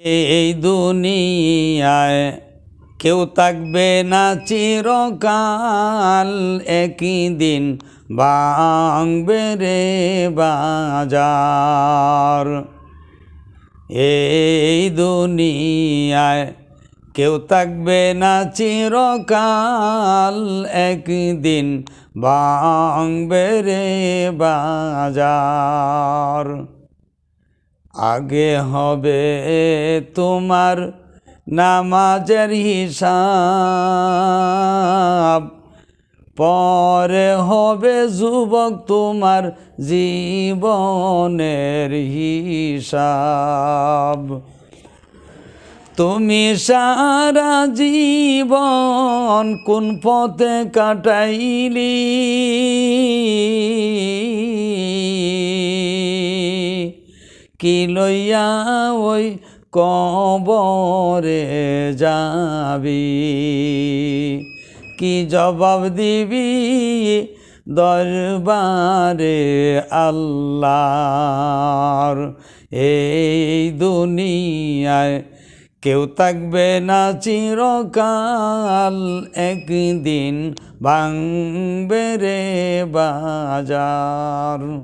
এই দুনিয়ায় কেউ থাকবে না চিরকাল, একই দিন ভাঙবে রে বাজার। এই দুনিয়ায় কেউ থাকবে না চিরকাল একদিন ভাঙবে রে বাজার। আগে হবে তোমার নামাজের হিসাব। পরে হবে যুবক তোমার জীবনের হিসাব। তুমি সারা জীবন কোন পথে কাটাইলি? কি লইয়া ওই কবরে যাবি? কি জবাব দিবি দরবারে আল্লাহর? এই দুনিয়ায় কেউ থাকবে না চিরকাল, একদিন ভাঙবে রে বাজার।